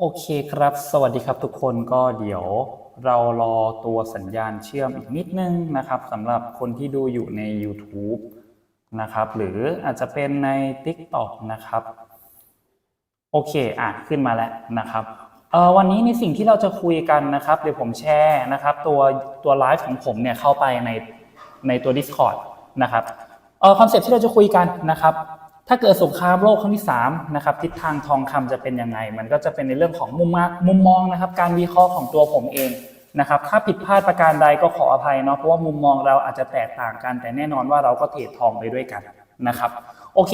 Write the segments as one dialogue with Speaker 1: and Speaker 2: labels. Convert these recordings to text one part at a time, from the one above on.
Speaker 1: โอเคครับ สวัสดีครับทุกคนก็เดี๋ยวเรารอตัวสัญญาณเชื่อมอีกนิดนึงนะครับสำหรับคนที่ดูอยู่ใน YouTube นะครับ หรืออาจจะเป็นใน TikTok นะครับ โอเคอะขึ้นมาแล้วนะครับเออวันนี้ในสิ่งที่เราจะคุยกันนะครับ เดี๋ยวผมแชร์นะครับ ตัวตัวไลฟ์ของผมเนี่ยเข้าไปในในตัว Discord นะครับเออคอนเซ็ปที่เราจะคุยกันนะครับ ถ้าเกิดสงครามโลกครั้งที่3นะครับทิศทางทองคำจะเป็นยังไง มันก็จะเป็นในเรื่องของมุมมมุมมองนะครับ การวิเคราะห์ของตัวผมเองนะครับ ถ้าผิดพลาดประการใดก็ขออภัยเนาะเพราะว่ามุมมองเราอาจจะแตกต่างกัน แต่แน่นอนว่าเราก็เทรดทองไปด้วยกันนะครับ โอเค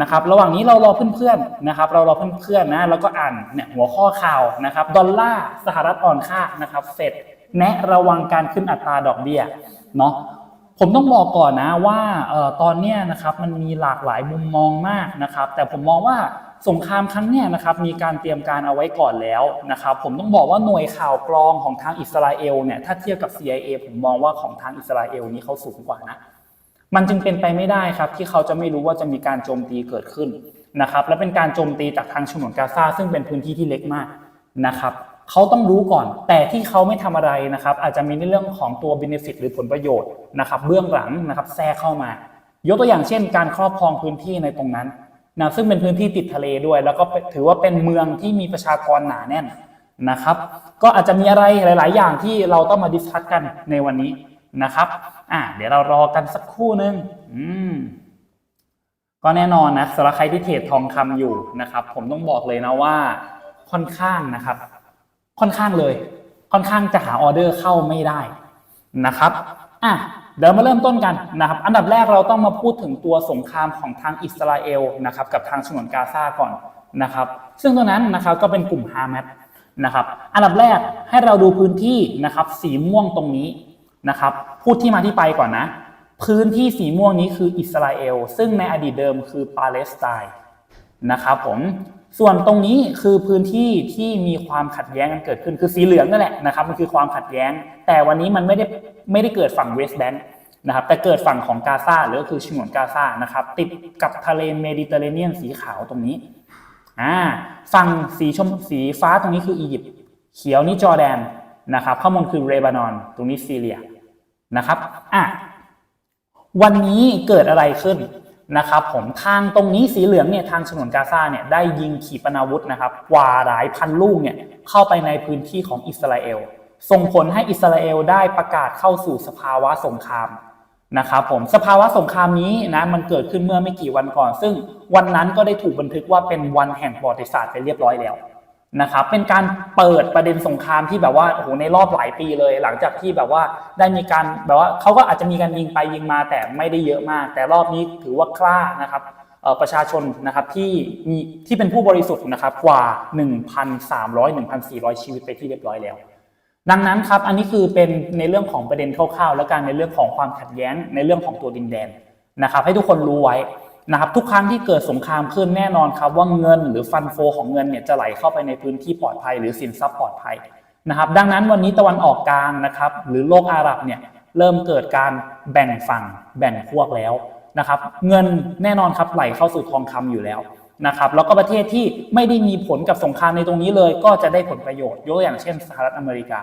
Speaker 1: นะครับ ระหว่างนี้เรารอเพื่อนๆนะครับ เรารอเพื่อนๆนะแล้วก็อ่านเนี่ยหัวข้อข่าวนะครับดอลลาร์สหรัฐอ่อนค่านะครับเฟดแนะระวังการขึ้นอัตราดอกเบี้ยเนาะ ผมต้องบอกก่อนนะว่าตอนนี้นะครับมันมีหลากหลายมุมมองมากนะครับ แต่ผมมองว่าสงครามครั้งนี้นะครับมีการเตรียมการเอาไว้ก่อนแล้วนะครับ ผมต้องบอกว่าหน่วยข่าวกรองของทางอิสราเอลเนี่ยถ้าเทียบกับ CIA ผมมองว่าของทางอิสราเอลนี้เขาสูงกว่านะมันจึงเป็นไปไม่ได้ครับที่เขาจะไม่รู้ว่าจะมีการโจมตีเกิดขึ้นนะครับ และเป็นการโจมตีจากทางฉนวนกาซาซึ่งเป็นพื้นที่ที่เล็กมากนะครับ เขาต้องรู้ก่อน แต่ที่เขาไม่ทำอะไรนะครับ อาจจะมีในเรื่องของตัว benefit หรือผลประโยชน์นะครับ เบื้องหลังนะครับแทรกเข้ามา ยกตัวอย่างเช่น การครอบครองพื้นที่ในตรงนั้นนะซึ่งเป็นพื้นที่ติดทะเลด้วย แล้วก็ถือว่าเป็นเมืองที่มีประชากรหนาแน่นนะครับ ก็อาจจะมีอะไรหลาย ๆ อย่างที่เราต้องมาดิสคัสกันในวันนี้นะครับ อะเดี๋ยวเรารอกันสักครู่นึงอืมก็แน่นอนนะสำหรับใครที่เทรดทองคำอยู่นะครับ ผมต้องบอกเลยนะว่าค่อนข้างนะครับ ค่อนข้างเลย ค่อนข้างจะหาออเดอร์เข้าไม่ได้นะครับอะเดี๋ยวมาเริ่มต้นกันนะครับ อันดับแรกเราต้องมาพูดถึงตัวสงครามของทางอิสราเอลนะครับกับทางฉนวนกาซาก่อนนะครับ ซึ่งตัวนั้นนะครับก็เป็นกลุ่มฮามาสนะครับอันดับแรกให้เราดูพื้นที่นะครับสีม่วงตรงนี้นะครับ พูดที่มาที่ไปก่อนนะ พื้นที่สีม่วงนี้คืออิสราเอลซึ่งในอดีตเดิมคือปาเลสไตน์นะครับผม ส่วนตรงนี้คือพื้นที่ที่มีความขัดแย้งกันเกิดขึ้นคือสีเหลืองนั่นแหละนะครับมันคือความขัดแย้ง แต่วันนี้มันไม่ได้ไม่ได้เกิดฝั่งเวสต์แบงค์นะครับแต่เกิดฝั่งของกาซาหรือก็คือฉนวนกาซานะครับติดกับทะเลเมดิเตอร์เรเนียนสีขาวตรงนี้อ่าฝั่งสีชมสีฟ้าตรงนี้คืออียิปต์เขียวนี่จอร์แดนนะครับข้างบนคือเลบานอน ตรงนี้ซีเรียนะครับอะวันนี้เกิดอะไรขึ้น นะครับผมทางตรงนี้สีเหลืองเนี่ยทางฉนวนกาซาเนี่ยได้ยิงขีปนาวุธนะครับกว่าหลายพันลูกเนี่ยเข้าไปในพื้นที่ของอิสราเอลส่งผลให้อิสราเอลได้ประกาศเข้าสู่สภาวะสงครามนะครับผมสภาวะสงครามนี้นะมันเกิดขึ้นเมื่อไม่กี่วันก่อน ซึ่งวันนั้นก็ได้ถูกบันทึกว่าเป็นวันแห่งประวัติศาสตร์ไปเรียบร้อยแล้ว นะครับเป็นการเปิดประเด็นสงครามที่แบบว่าโอ้โหในรอบหลายปีเลย หลังจากที่แบบว่าได้มีการแบบว่าเขาก็อาจจะมีการยิงไปยิงมาแต่ไม่ได้เยอะมาก แต่รอบนี้ถือว่ากล้านะครับประชาชนนะครับที่มีที่เป็นผู้บริสุทธิ์นะครับกว่า 1,300 1,400 ชีวิตไปที่เรียบร้อยแล้ว ดังนั้นครับอันนี้คือเป็นในเรื่องของประเด็นคร่าวๆ แล้วกันในเรื่องของความขัดแย้งในเรื่องของตัวดินแดนนะครับ ให้ทุกคนรู้ไว้ นะครับทุกครั้งที่เกิดสงครามขึ้นแน่นอนครับว่าเงินหรือฟันโฟของเงินเนี่ยจะไหลเข้าไปในพื้นที่ปลอดภัย หรือสินทรัพย์ปลอดภัยนะครับ ดังนั้นวันนี้ตะวันออกกลางนะครับ หรือโลกอาหรับเนี่ยเริ่มเกิดการแบ่งฝั่งแบ่งพวกแล้วนะครับ เงินแน่นอนครับไหลเข้าสู่ทองคำอยู่แล้วนะครับ แล้วก็ประเทศที่ไม่ได้มีผลกับสงครามในตรงนี้เลย ก็จะได้ผลประโยชน์ยกอย่างเช่นสหรัฐอเมริกา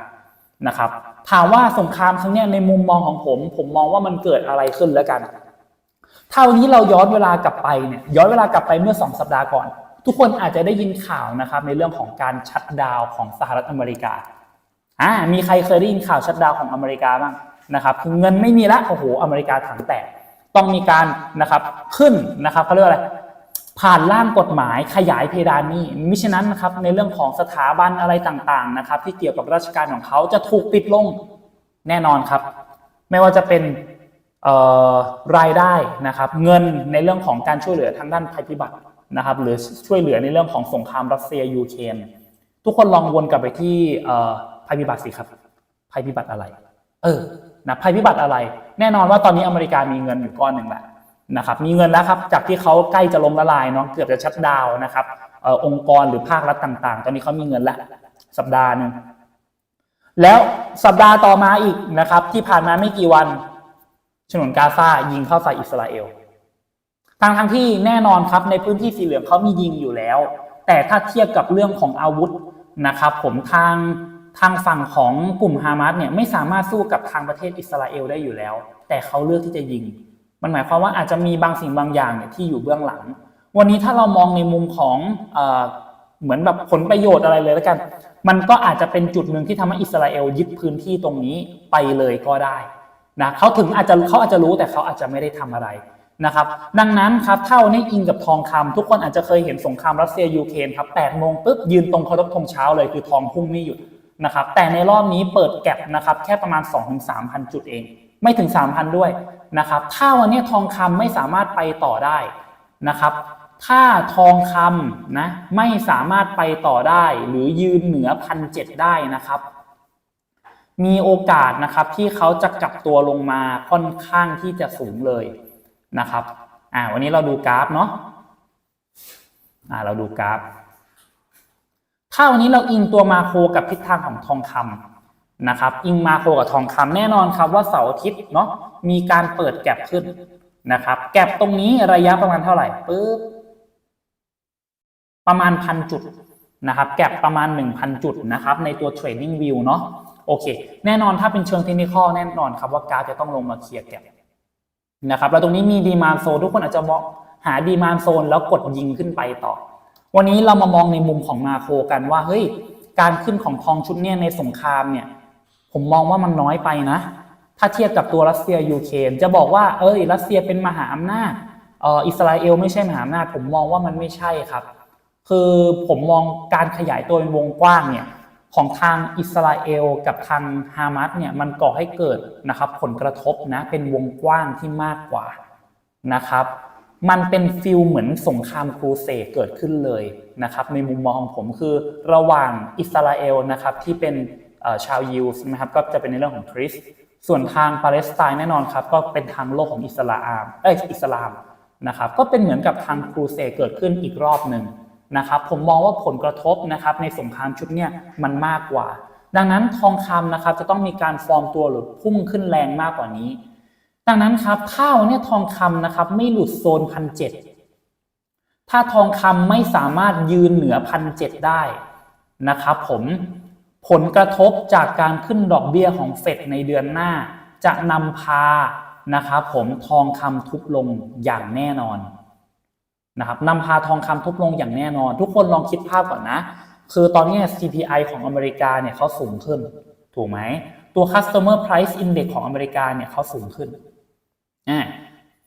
Speaker 1: นะครับ ถามว่าสงครามครั้งนี้ในมุมมองของผม ผมมองว่ามันเกิดอะไรขึ้นแล้วกัน ถ้าวันนี้เราย้อนเวลากลับไปเนี่ยย้อนเวลากลับไปเมื่อ 2 สัปดาห์ก่อน ทุกคนอาจจะได้ยินข่าวนะครับในเรื่องของการชัดดาวของสหรัฐอเมริกาอ่ามีใครเคยได้ยินข่าวชัดดาวของอเมริกาบ้างนะครับคือเงินไม่มีละโอ้โหอเมริกาถังแตกต้องมีการนะครับขึ้นนะครับเขาเรียกว่าอะไรผ่านร่างกฎหมายขยายเพดานนี้มิฉะนั้นนะครับในเรื่องของสถาบันอะไรต่างๆนะครับ ที่เกี่ยวกับราชการของเขาจะถูกปิดลงแน่นอนครับ ไม่ว่าจะเป็น รายได้นะครับเงินในเรื่องของการช่วยเหลือทางด้านภัยพิบัตินะครับหรือช่วยเหลือในเรื่องของสงครามรัสเซียยูเครนทุกคนลองวนกลับไปที่ภัยพิบัติสิครับภัยพิบัติอะไร เออนะภัยพิบัติอะไร แน่นอนว่าตอนนี้อเมริกามีเงินอยู่ก้อนหนึ่งแหละนะครับมีเงินแล้วครับจากที่เขาใกล้จะล้มละลายเนาะเกือบจะชัดดาวนะครับอองค์กรหรือภาครัฐต่าง ๆ ตอนนี้เขามีเงินแล้วสัปดาห์หนึ่งแล้วสัปดาห์ต่อมาอีกนะครับ ที่ผ่านมาไม่กี่วัน ฉนวนกาซายิงเข้าใส่อิสราเอลทางทั้งที่แน่นอนครับในพื้นที่สีเหลืองเขามียิงอยู่แล้ว แต่ถ้าเทียบกับเรื่องของอาวุธนะครับ ผมทางทางฝั่งของกลุ่มฮามาสเนี่ยไม่สามารถสู้กับทางประเทศอิสราเอลได้อยู่แล้ว แต่เขาเลือกที่จะยิง มันหมายความว่าอาจจะมีบางสิ่งบางอย่างเนี่ยที่อยู่เบื้องหลัง วันนี้ถ้าเรามองในมุมของอเหมือนแบบผลประโยชน์อะไรเลยแล้วกัน มันก็อาจจะเป็นจุดหนึ่งที่ทำให้อิสราเอลยึดพื้นที่ตรงนี้ไปเลยก็ได้ นะเขาถึงอาจจะเขาอาจจะรู้แต่เขาอาจจะไม่ได้ทำอะไรนะครับ ดังนั้นครับเท่านี้อิงกับทองคำทุกคนอาจจะเคยเห็นสงครามรัสเซียยูเครนครับ8โมงปุ๊บยืนตรงเคารพธงเช้าเลยคือทองพุ่งไม่หยุดนะครับ แต่ในรอบนี้เปิดแก็บนะครับแค่ประมาณ 2-3,000 จุดเอง ไม่ถึง 3,000 ด้วยนะครับถ้าวันนี้ทองคำไม่สามารถไปต่อได้นะครับถ้าทองคำนะไม่สามารถไปต่อได้ หรือยืนเหนือพันเจ็ดได้นะครับ มีโอกาสนะครับที่เขาจะกลับตัวลงมาค่อนข้างที่จะสูงเลยนะครับอ่าวันนี้เราดูกราฟเนาะอ่าเราดูกราฟ ถ้าวันนี้เราอิงตัวมาโครกับทิศทางของทองคำนะครับอิงมาโครกับทองคำแน่นอนครับว่าเสาร์อาทิตย์เนาะมีการเปิดแก็บขึ้นนะครับ แก็บตรงนี้ระยะประมาณเท่าไหร่ปึ๊บประมาณพันจุดนะครับ แก็บประมาณ 1,000 จุดนะครับ ในตัว Trading View เนาะ โอเค แน่นอนถ้าเป็นเชิงเทคนิคแน่นอนครับว่ากราฟจะต้องลงมาเคลียร์แก็บนะครับแล้วตรงนี้มีดีมานโซนทุกคนอาจจะมองหาดีมานโซนแล้วกดยิงขึ้นไปต่อ วันนี้เรามามองในมุมของมาโครกันว่าเฮ้ยการขึ้นของทองชุดเนี้ยในสงครามเนี่ย ผมมองว่ามันน้อยไปนะ ถ้าเทียบกับตัวรัสเซียยูเครนจะบอกว่าเอ้ยรัสเซียเป็นมหาอำนาจอิสราเอลไม่ใช่มหาอำนาจผมมองว่ามันไม่ใช่ครับ คือผมมองการขยายตัวเป็นวงกว้างเนี่ย ของทางอิสราเอลกับทางฮามาสเนี่ยมันก่อให้เกิดนะครับผลกระทบนะเป็นวงกว้างที่มากกว่านะครับ มันเป็นฟิลเหมือนสงครามครูเสดเกิดขึ้นเลยนะครับ ในมุมมองของผมคือระหว่างอิสราเอลนะครับที่เป็นชาวยิวส์นะครับก็จะเป็นในเรื่องของคริสส่วนทางปาเลสไตน์แน่นอนครับก็เป็นทางโลกของอิสลามเอยอิสลามนะครับก็เป็นเหมือนกับทางครูเสดเกิดขึ้นอีกรอบหนึ่ง นะครับผมมองว่าผลกระทบนะครับในสงครามชุดเนี้ยมันมากกว่า ดังนั้นทองคำนะครับจะต้องมีการฟอร์มตัวหรือพุ่งขึ้นแรงมากกว่านี้ ดังนั้นครับถ้าวันนี้ทองคำนะครับไม่หลุดโซนพันเจ็ดถ้าทองคำไม่สามารถยืนเหนือพันเจ็ดได้นะครับผมผลกระทบจากการขึ้นดอกเบี้ยของเฟดในเดือนหน้า จะนำพานะครับผมทองคำทุบลงอย่างแน่นอน นะครับนำพาทองคำทุบลงอย่างแน่นอน ทุกคนลองคิดภาพก่อนนะ คือตอนนี้ CPI ของอเมริกาเนี่ยเขาสูงขึ้น ถูกไหม ตัว customer price index ของอเมริกาเนี่ยเขาสูงขึ้นอ่า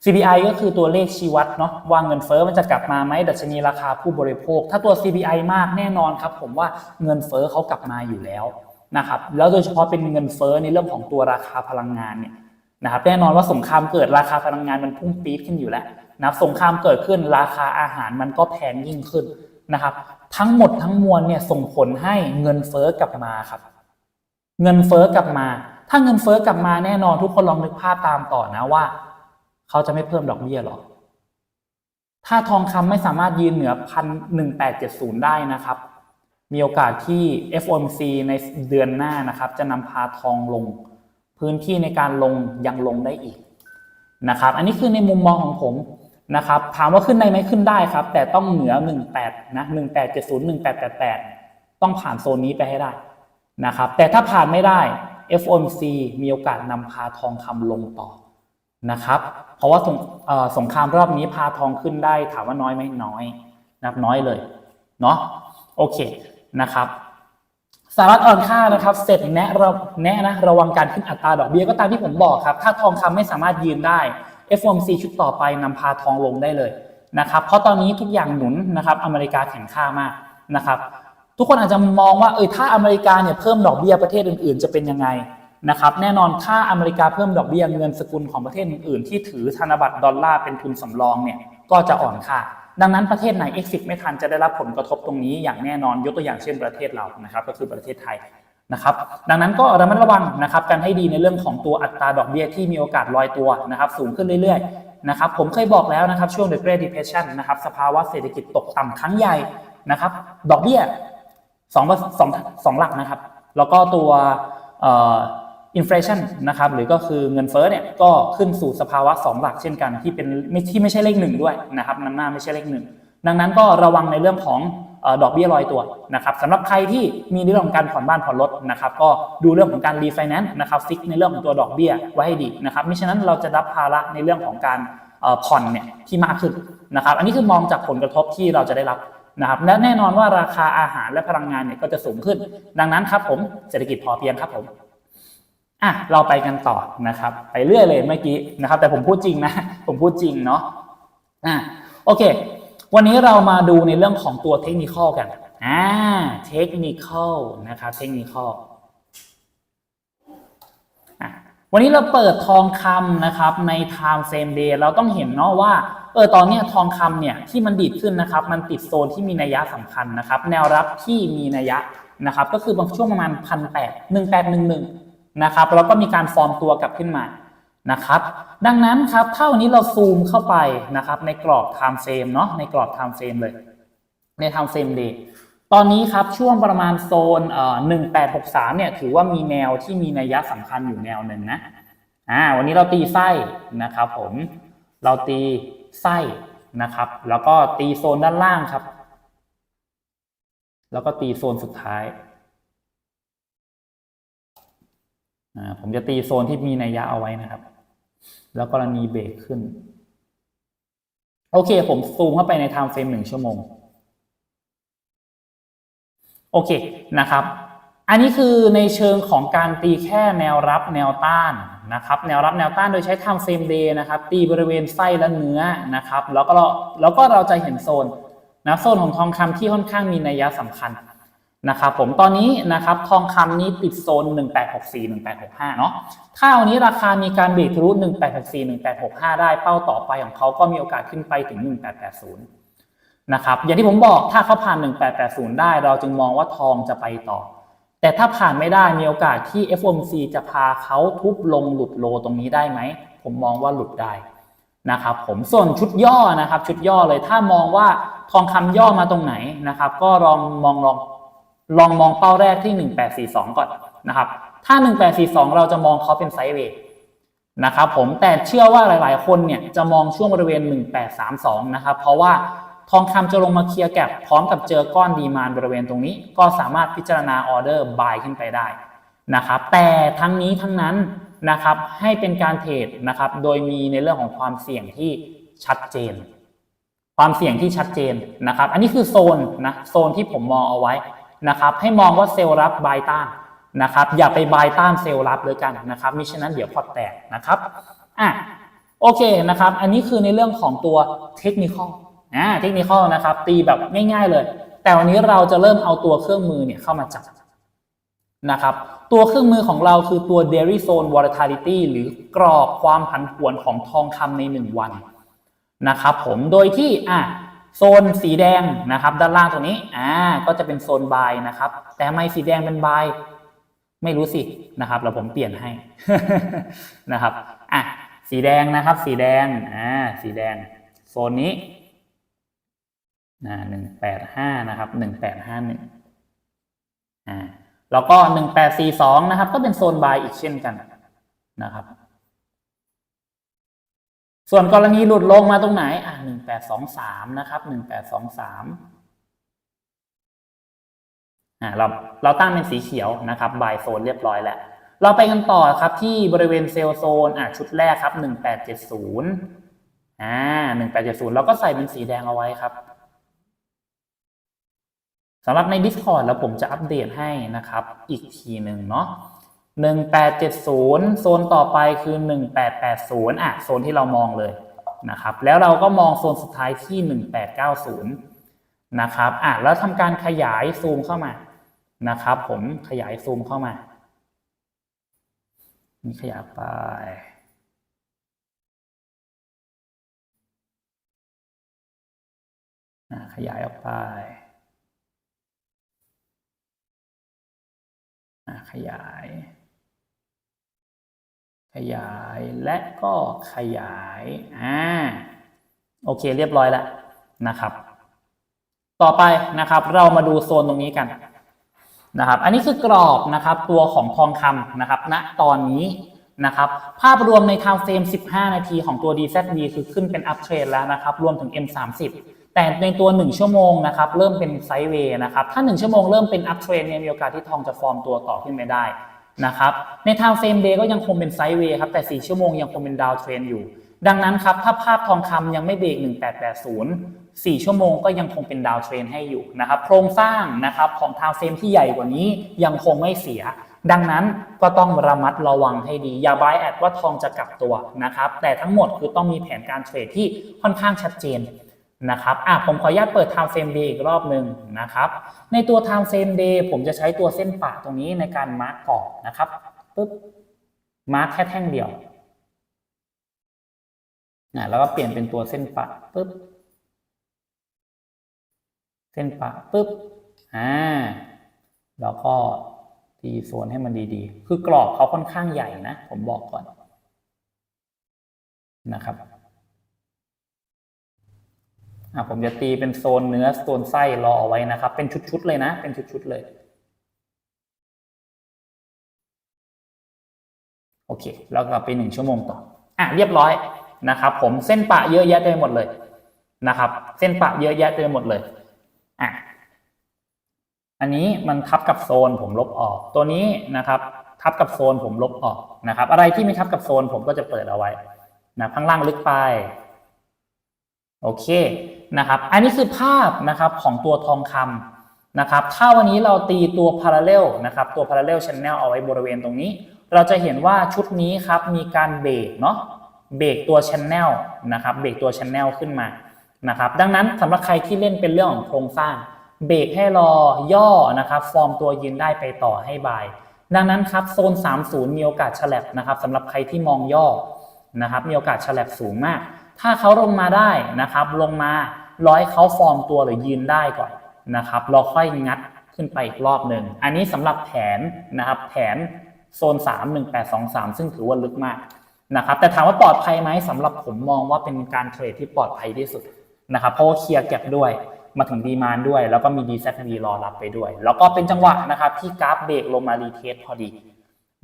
Speaker 1: CPI ก็คือตัวเลขชี้วัดเนาะว่าเงินเฟ้อมันจะกลับมาไหมดัชนีราคาผู้บริโภค ถ้าตัว CPI มากแน่นอนครับ ผมว่าเงินเฟ้อเขากลับมาอยู่แล้วนะครับแล้วโดยเฉพาะเป็นเงินเฟ้อในเรื่องของตัวราคาพลังงานเนี่ยนะครับแน่นอนว่าสงครามเกิดราคาพลังงานมันพุ่งปี๊ดขึ้นอยู่แล้ว นะครับสงครามเกิดขึ้นราคาอาหารมันก็แพงยิ่งขึ้นนะครับ ทั้งหมดทั้งมวลเนี่ยส่งผลให้เงินเฟ้อกลับมาครับ เงินเฟ้อกลับมา ถ้าเงินเฟ้อกลับมาแน่นอนทุกคนลองนึกภาพตามต่อนะว่า เขาจะไม่เพิ่มดอกเบี้ยหรอถ้าทองคำไม่สามารถยืนเหนือพันหนึ่งแปดเจ็ดศูนย์ได้นะครับ มีโอกาสที่ FOMC ในเดือนหน้านะครับ จะนำพาทองลง พื้นที่ในการลงยังลงได้อีกนะครับ อันนี้คือในมุมมองของผม นะครับถามว่าขึ้นได้ไหมขึ้นได้ครับ แต่ต้องเหนือ 18นะ1870 1888 ต้องผ่านโซนนี้ไปให้ได้นะครับแต่ถ้าผ่านไม่ได้ FOMC มีโอกาสนำพาทองคำลงต่อนะครับเพราะว่าสงสงครามรอบนี้พาทองขึ้นได้ ถามว่าน้อยไหมน้อยนับน้อยเลยเนาะโอเคนะครับสหรัฐอ่อนค่านะครับเสร็จแนะระแนะนะระวังการขึ้นอัตราดอกเบี้ยก็ตามที่ผมบอกครับ ถ้าทองคำไม่สามารถยืนได้ FOMC ชุดต่อไปนำพาทองลงได้เลยนะครับเพราะตอนนี้ทุกอย่างหนุนนะครับอเมริกาแข็งค่ามากนะครับทุกคนอาจจะมองว่าเออถ้าอเมริกาเนี่ยเพิ่มดอกเบี้ยประเทศอื่นๆ จะเป็นยังไงนะครับแน่นอนถ้าอเมริกาเพิ่มดอกเบี้ยเงินสกุลของประเทศอื่นๆ ที่ถือธนบัตรดอลลาร์เป็นทุนสำรองเนี่ยก็จะอ่อนค่าดังนั้นประเทศไหน exit ไม่ทันจะได้รับผลกระทบตรงนี้อย่างแน่นอนยกตัวอย่างเช่นประเทศเรานะครับก็คือประเทศไทย นะครับดังนั้นก็ระมัดระวังนะครับกันให้ดีในเรื่องของตัวอัตราดอกเบี้ยที่มีโอกาสลอยตัวนะครับสูงขึ้นเรื่อยๆนะครับผมเคยบอกแล้วนะครับช่วง The Great Depression นะครับสภาวะเศรษฐกิจตกต่ำครั้งใหญ่นะครับดอกเบี้ยสองสองสองหลักนะครับ แล้วก็ตัวอินฟลชันนะครับหรือก็คือเงินเฟ้อเนี่ยก็ขึ้นสู่สภาวะ 2 หลักเช่นกันที่เป็นไม่ที่ไม่ใช่เลขหนึ่งด้วยนะครับนำหน้าไม่ใช่เลขหนึ่งดังนั้นก็ระวังในเรื่องของ ดอกเบี้ยลอยตัวนะครับสำหรับใครที่มีเรื่องของการผ่อนบ้านผ่อนรถนะครับก็ดูเรื่องของการรีไฟแนนซ์นะครับฟิกในเรื่องของตัวดอกเบี้ยไว้ให้ดีนะครับมิฉะนั้นเราจะรับภาระในเรื่องของการผ่อนเนี่ยที่มากขึ้นนะครับอันนี้คือมองจากผลกระทบที่เราจะได้รับนะครับและแน่นอนว่าราคาอาหารและพลังงานเนี่ยก็จะสูงขึ้น ดังนั้นครับผมเศรษฐกิจพอเพียงครับผมอะเราไปกันต่อนะครับ ไปเรื่อยเลยเมื่อกี้นะครับ แต่ผมพูดจริงนะ ผมพูดจริงเนาะอะโอเค วันนี้เรามาดูในเรื่องของตัวเทคนิคอลกันอ่าเทคนิคอลนะครับเทคนิคอลวันนี้เราเปิดทองคำนะครับใน time frame day เราต้องเห็นเนาะว่าเออตอนนี้ทองคำเนี่ยที่มันดีดขึ้นนะครับ มันติดโซนที่มีนัยยะสำคัญนะครับ แนวรับที่มีนัยยะนะครับ ก็คือบางช่วงประมาณพันแปดหนึ่งแปดหนึ่งหนึ่งนะครับแล้วก็มีการฟอร์มตัวกลับขึ้นมา นะครับ ดังนั้นครับถ้าวันนี้เราซูมเข้าไปนะครับ ในกรอบ time frame เนาะในกรอบ time frame เลย ใน time frame day ตอนนี้ครับช่วงประมาณโซนเอ่อ1863เนี่ยถือว่ามีแนวที่มีนัยยะสำคัญอยู่แนวหนึ่งนะอ่าวันนี้เราตีไส้นะครับผมเราตีไส้นะครับ แล้วก็ตีโซนด้านล่างครับ แล้วก็ตีโซนสุดท้ายผมจะตีโซนที่มีนัยยะเอาไว้นะครับ แล้วกรณีเบรกขึ้น โอเค ผมซูมเข้าไปในไทม์เฟรมหนึ่งชั่วโมง โอเคนะครับ อันนี้คือในเชิงของการตีแค่แนวรับแนวต้านนะครับ แนวรับแนวต้านโดยใช้ time frame day นะครับ ตีบริเวณไส้และเนื้อนะครับ แล้วก็เราแล้วก็เราจะเห็นโซนนะโซนของทองคำที่ค่อนข้างมีนัยยะสำคัญ นะครับผมตอนนี้นะครับทองคำนี้ติดโซน 1864 1865 เนาะถ้าวันนี้ราคามีการเบรกทะลุ 1864 1865 ได้เป้าต่อไปของเขาก็มีโอกาสขึ้นไปถึง 1880 นะครับอย่างที่ผมบอกถ้าเขาผ่าน 1880 ได้ เราจึงมองว่าทองจะไปต่อ แต่ถ้าผ่านไม่ได้มีโอกาสที่ FOMC จะพาเขาทุบลงหลุดโลตรงนี้ได้ไหม ผมมองว่าหลุดได้นะครับผมส่วนชุดย่อนะครับชุดย่อเลยถ้ามองว่าทองคำย่อมาตรงไหนนะครับก็ลองมองลอง ลองมองเป้าแรกที่ 1842 ก่อนนะครับ ถ้า 1842 เราจะมองเขาเป็นไซด์เวย์นะครับผมแต่เชื่อว่าหลายๆ คนเนี่ยจะมองช่วงบริเวณ 1832 นะครับ เพราะว่าทองคำจะลงมาเคลียร์แก็บพร้อมกับเจอก้อนดีมานบริเวณตรงนี้ ก็สามารถพิจารณาออเดอร์บายขึ้นไปได้นะครับ แต่ทั้งนี้ทั้งนั้นนะครับให้เป็นการเทรดนะครับ โดยมีในเรื่องของความเสี่ยงที่ชัดเจน ความเสี่ยงที่ชัดเจนนะครับ อันนี้คือโซนนะโซนที่ผมมองเอาไว้ นะครับให้มองว่าเซลล์รับบายต้านนะครับอย่าไปบายต้านเซลล์รับเลยกันนะครับมิฉะนั้นเดี๋ยวพอแตกนะครับอะโอเคนะครับ อันนี้คือในเรื่องของตัวเทคนิคอลอ่าเทคนิคนะครับ ตีแบบง่ายๆเลย แต่วันนี้เราจะเริ่มเอาตัวเครื่องมือเนี่ยเข้ามาจับนะครับตัวเครื่องมือของเราคือตัว Dairy Zone Volatility หรือกรอบความผันผวนของทองคำใน 1 วันนะครับผมโดยที่อะ โซนสีแดงนะครับ ด้านล่างตรงนี้อ่าก็จะเป็นโซนบายนะครับ แต่ไม่สีแดงเป็นบายไม่รู้สินะครับเราผมเปลี่ยนให้นะครับอะสีแดงนะครับ สีแดงอ่าสีแดง โซนนี้นะหนึ่งแปดห้านะครับหนึ่งแปดห้าหนึ่งอ่าแล้วก็หนึ่งแปดสี่สองนะครับ ก็เป็นโซนบายอีกเช่นกันนะครับ ส่วนกรณีหลุดลงมาตรงไหน อะหนึ่งแปดสองสามนะครับหนึ่งแปดสองสามอ่าเราเราตั้งเป็นสีเขียวนะครับบายโซนเรียบร้อยแล้ว เราไปกันต่อครับที่บริเวณเซลล์โซนอะชุดแรกครับหนึ่งแปดเจ็ดศูนย์อ่าหนึ่งแปดเจ็ดศูนย์เราก็ใส่เป็นสีแดงเอาไว้ครับสำหรับใน Discord แล้วผมจะอัปเดตให้นะครับ อีกทีหนึ่งเนาะ 1870 โซนต่อไปคือ 1880อะโซนที่เรามองเลยนะครับแล้วเราก็มองโซนสุดท้ายที่ 1890นะครับอะแล้วทำการขยายซูมเข้ามานะครับผมขยายซูมเข้ามานี่ขยายไปขยายออกไปขยาย ขยายและก็ขยายอ่าโอเคเรียบร้อยแล้วนะครับ ต่อไปนะครับเรามาดูโซนตรงนี้กันนะครับ อันนี้คือกรอบนะครับตัวของทองคำนะครับณตอนนี้นะครับ ภาพรวมใน time frame 15 นาทีของตัว DZB คือขึ้นเป็น up trend แล้วนะครับ รวมถึง M30 แต่ในตัว 1 ชั่วโมงนะครับ เริ่มเป็นไซด์เวย์นะครับ ถ้า 1 ชั่วโมงเริ่มเป็นอัพเทรนเนี่ยมีโอกาสที่ทองจะฟอร์มตัวต่อขึ้นไม่ได้ นะครับในทางเฟรมเดย์ก็ยังคงเป็นไซด์เวย์ครับแต่ 4 ชั่วโมงยังคงเป็นดาวเทรนอยู่ ดังนั้นครับถ้าภาพทองคำยังไม่เบรก1880 4 ชั่วโมงก็ยังคงเป็นดาวเทรนให้อยู่นะครับโครงสร้างนะครับของทางเฟรมที่ใหญ่กว่านี้ยังคงไม่เสียดังนั้นก็ต้องระมัดระวังให้ดี อย่าบายแอดว่าทองจะกลับตัวนะครับ แต่ทั้งหมดคือต้องมีแผนการเทรดที่ค่อนข้างชัดเจน นะครับอะผมขออนุญาตเปิด time frame day อีกรอบหนึ่งนะครับ ในตัว time frame day ผมจะใช้ตัวเส้นปะตรงนี้ในการมาร์กกรอบนะครับปึ๊บมาร์กแค่แท่งเดียวนะแล้วก็เปลี่ยนเป็นตัวเส้นปะปึ๊บเส้นปะปึ๊บอ่าแล้วก็ตีโซนให้มันดีๆ คือกรอบเขาค่อนข้างใหญ่นะ ผมบอกก่อนนะครับ อะผมจะตีเป็นโซนเนื้อโซนไส้รอเอาไว้นะครับ เป็นชุดๆเลยนะ เป็นชุดๆเลย โอเค แล้วกลับไปหนึ่งชั่วโมงต่อ อะเรียบร้อยนะครับ ผมเส้นปะเยอะแยะเต็มไปหมดเลยนะครับ เส้นปะเยอะแยะเต็มไปหมดเลยอะอันนี้มันทับกับโซนผมลบออก ตัวนี้นะครับ ทับกับโซนผมลบออกนะครับ อะไรที่ไม่ทับกับโซนผมก็จะเปิดเอาไว้นะข้างล่างลึกไป โอเคนะครับ อันนี้คือภาพนะครับของตัวทองคำนะครับ ถ้าวันนี้เราตีตัว parallel นะครับ ตัว parallel channel เอาไว้บริเวณตรงนี้ เราจะเห็นว่าชุดนี้ครับมีการเบรกเนาะ เบรกตัว channel นะครับ เบรกตัว channel ขึ้นมา นะครับ ดังนั้นสำหรับใครที่เล่นเป็นเรื่องของโครงสร้าง เบรกให้รอย่อนะครับ ฟอร์มตัวยืนได้ไปต่อให้บาย ดังนั้นครับโซน 30 มีโอกาสฉลับนะครับสำหรับใครที่มองย่อนะครับ มีโอกาสฉลับสูงมาก ถ้าเขาลงมาได้นะครับลงมาร้อยเขาฟอร์มตัวหรือยืนได้ก่อนนะครับเราค่อยงัดขึ้นไปอีกรอบหนึ่งอันนี้สำหรับแผนนะครับแผนโซน 3 1 8 2 3 ซึ่งถือว่าลึกมากนะครับแต่ถามว่าปลอดภัยไหมสำหรับผมมองว่าเป็นการเทรดที่ปลอดภัยที่สุดนะครับเพราะว่าเคลียร์เก็บด้วยมาถึงดีมานด้วย แล้วก็มี DZV รอรับไปด้วย แล้วก็เป็นจังหวะนะครับที่กราฟเบรกลงมารีเทสพอดี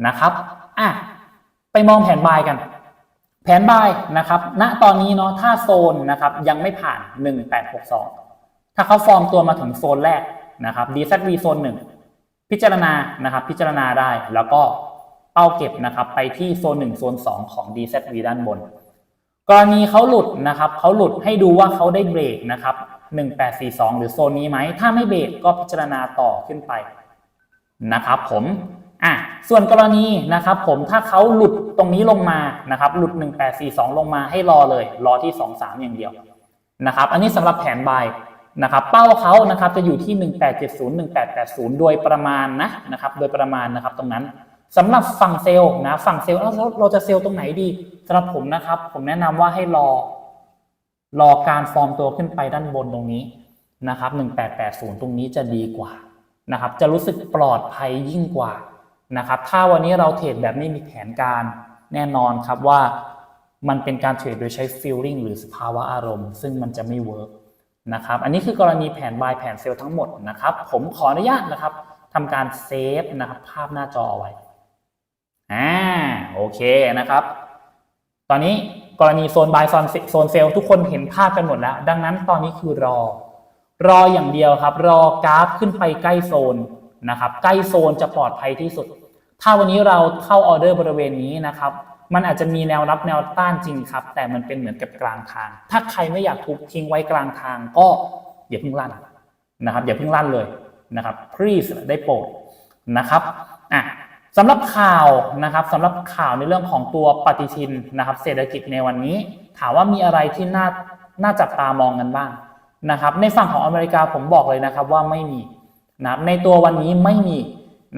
Speaker 1: นะครับอะไปมองแผนบายกัน แผนบายนะครับณตอนนี้เนาะถ้าโซนนะครับยังไม่ผ่าน 1862 ถ้าเขาฟอร์มตัวมาถึงโซนแรกนะครับ DZV โซน1พิจารณานะครับพิจารณาได้แล้วก็เป้าเก็บนะครับไปที่โซน1โซน2 ของ DZV ด้านบน กรณีเขาหลุดนะครับเขาหลุดให้ดูว่าเขาได้เบรกนะครับ1842 หรือโซนนี้ไหมถ้าไม่เบรกก็พิจารณาต่อขึ้นไปนะครับผม อะส่วนกรณีนะครับผมถ้าเขาหลุดตรงนี้ลงมานะครับหลุด 1842 ลงมาให้รอเลยรอที่ 23 อย่างเดียวนะครับอันนี้สำหรับแผนบายนะครับเป้าเขานะครับจะอยู่ที่ 1870 1880 โดยประมาณนะนะครับโดยประมาณนะครับตรงนั้นสำหรับฝั่งเซลล์นะฝั่งเซลล์แล้วเราจะเซลล์ตรงไหนดีสำหรับผมนะครับ ผมแนะนำว่าให้รอรอการฟอร์มตัวขึ้นไปด้านบนตรงนี้นะครับ 1880 ตรงนี้จะดีกว่านะครับจะรู้สึกปลอดภัยยิ่งกว่า นะครับถ้าวันนี้เราเทรดแบบไม่มีแผนการแน่นอนครับว่ามันเป็นการเทรดโดยใช้ feeling หรือสภาวะอารมณ์ ซึ่งมันจะไม่เวิร์กนะครับอันนี้คือกรณีแผน buy แผนเซลทั้งหมดนะครับ ผมขออนุญาตนะครับทำการเซฟนะครับภาพหน้าจอเอาไว้อ่าโอเคนะครับ ตอนนี้กรณีโซนบายโซนโซนเซลทุกคนเห็นภาพกันหมดแล้ว ดังนั้นตอนนี้คือรอ รออย่างเดียวครับ รอกราฟขึ้นไปใกล้โซนนะครับ ใกล้โซนจะปลอดภัยที่สุด ถ้าวันนี้เราเข้าออเดอร์บริเวณนี้นะครับมันอาจจะมีแนวรับแนวต้านจริงครับ แต่มันเป็นเหมือนกับกลางทาง ถ้าใครไม่อยากทุบทิ้งไว้กลางทาง ก็อย่าเพิ่งลั่นนะครับ อย่าเพิ่งลั่นเลยนะครับ please ได้โปรดนะครับอะสำหรับข่าวนะครับสำหรับข่าวในเรื่องของตัวปฏิทินนะครับ เศรษฐกิจในวันนี้ ถามว่ามีอะไรที่น่าน่าจับตามองกันบ้างนะครับ ในฝั่งของอเมริกาผมบอกเลยนะครับว่าไม่มีนะครับในตัววันนี้ไม่มี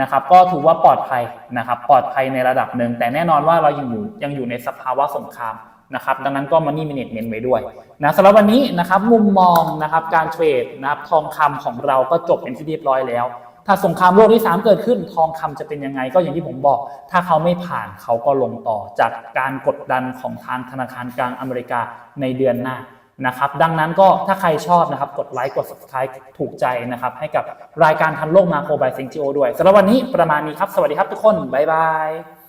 Speaker 1: นะครับก็ถือว่าปลอดภัยนะครับปลอดภัยในระดับหนึ่ง แต่แน่นอนว่าเรายังอยู่ยังอยู่ในสภาวะสงครามนะครับดังนั้นก็มันนี่ management ไว้ด้วยนะสำหรับวันนี้นะครับมุมมองนะครับการเทรดนะครับทองคำของเราก็จบเป็นที่เรียบร้อยแล้ว ถ้าสงครามโลกที่ 3 เกิดขึ้นทองคำจะเป็นยังไง ก็อย่างที่ผมบอก ถ้าเขาไม่ผ่านเขาก็ลงต่อจากการกดดันของทางธนาคารกลางอเมริกาในเดือนหน้า นะครับดังนั้นก็ถ้าใครชอบนะครับกดไลค์กด subscribe ถูกใจนะครับให้กับรายการทันโลกมาโครบายเซงจิโอด้วยสำหรับวันนี้ประมาณนี้ครับ สวัสดีครับทุกคน บ๊ายบาย